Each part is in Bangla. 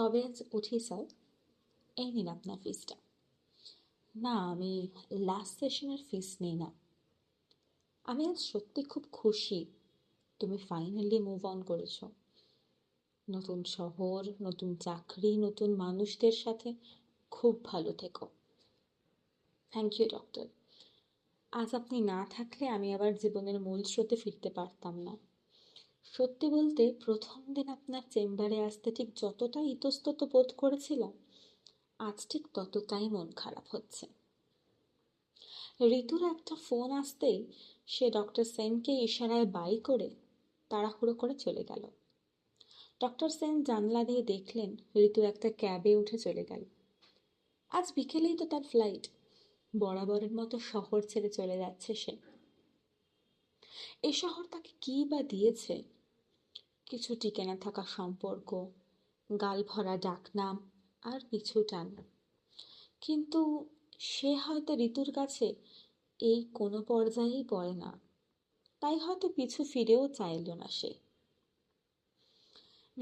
তবে আজ উঠি স্যার। এই নিন আপনার ফিসটা না, আমি লাস্ট সেশনের ফিস নিই না। আমি আজ সত্যি খুব খুশি। তুমি ফাইনালি মুভ অন করেছ। নতুন শহর, নতুন চাকরি, নতুন মানুষদের সাথে খুব ভালো থেকো। থ্যাংক ইউ ডক্টর আজ আপনি না থাকলে আমি আবার জীবনের মূল স্রোতে ফিরতে পারতাম না। সত্যি বলতে প্রথম দিন আপনার চেম্বারে আসতে ঠিক যতটা ইতস্তত বোধ করেছিলাম, আজ ঠিক ততটাই মন খারাপ হচ্ছে। ঋতুর একটা ফোন আসতেই সে ডক্টর সেনকে ইশারায় বাই করে তাড়াহুড়ো করে চলে গেল। ডক্টর সেন জানলা দিয়ে দেখলেন ঋতু একটা ক্যাবে উঠে চলে গেল। আজ বিকেলেই তো তার ফ্লাইট, বরাবরের মতো শহর ছেড়ে চলে যাচ্ছে সে। এই শহর তাকে কী বা দিয়েছে? কিছু টিকে না থাকা সম্পর্ক, গাল ভরা ডাকনাম, আর পিছু টান। কিন্তু সে হয়তো ঋতুর কাছে এই কোনো পর্যায়েই পড়ে না। তাই হয়তো পিছু ফিরেও চাইল না সে।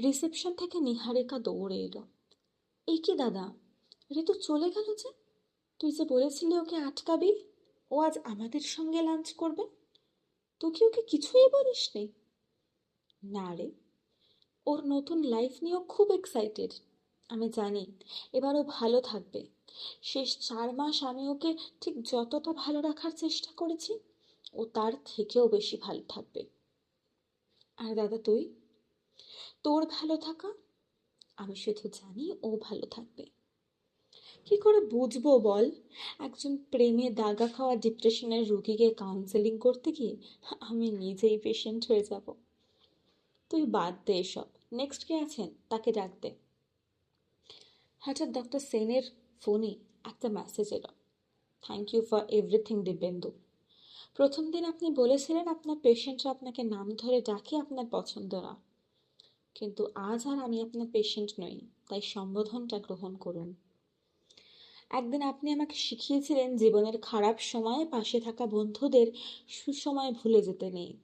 রিসেপশন থেকে নিহারিকা দৌড়ে এলো। এই কি দাদা, ঋতু চলে গেল যে? তুই যে বলেছিলি ওকে আটকাবি, ও আজ আমাদের সঙ্গে লাঞ্চ করবে? তুই কি ওকে কিছুই বলিসনি না? রে। ওর নতুন লাইফ নিয়েও খুব এক্সাইটেড আমি জানি, এবার ও ভালো থাকবে। শেষ চার মাস আমি ওকে ঠিক যতটা ভালো রাখার চেষ্টা করেছি, ও তার থেকেও বেশি ভালো থাকবে। আর দাদা তুই? তোর ভালো থাকা? আমি শুধু জানি ও ভালো থাকবে। কি করে বুঝব বল? একজন প্রেমে দাগা খাওয়া ডিপ্রেশনের রুগীকে কাউন্সেলিং করতে গিয়ে আমি নিজেই পেশেন্ট হয়ে যাব। তুই বাদ দে এসব। নেক্সট কে আছেন? তাকে ডাক দে। হঠাৎ ডক্টর সেনের ফোনে একটা মেসেজ এলো। Thank you for everything Dibyendu. প্রথম দিন আপনি বলেছিলেন আপনার পেশেন্টরা আপনাকে নাম ধরে ডাকে আপনার পছন্দ না কিন্তু আজ আর আমি আপনার পেশেন্ট নই, তাই সম্বোধনটা গ্রহণ করুন। একদিন আপনি আমাকে শিখিয়েছিলেন জীবনের খারাপ সময়ে পাশে থাকা বন্ধুদের সুসময় ভুলে যেতে নেই।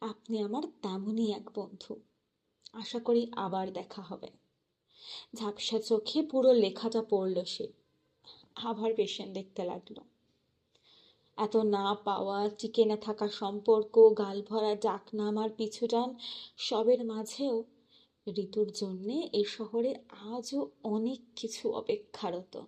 আপনি আমার তেমনই এক বন্ধু। আশা করি আবার দেখা হবে। ঝাপসা চোখে পুরো লেখাটা পড়ল সে। আবার পেশেন্ট দেখতে লাগল। এত না পাওয়া টিকে না থাকা সম্পর্ক, গাল ভরা ডাকনাম আর পিছুটান, সবের মাঝেও ঋতুর জন্যে এ শহরে আজও অনেক কিছু অপেক্ষারত।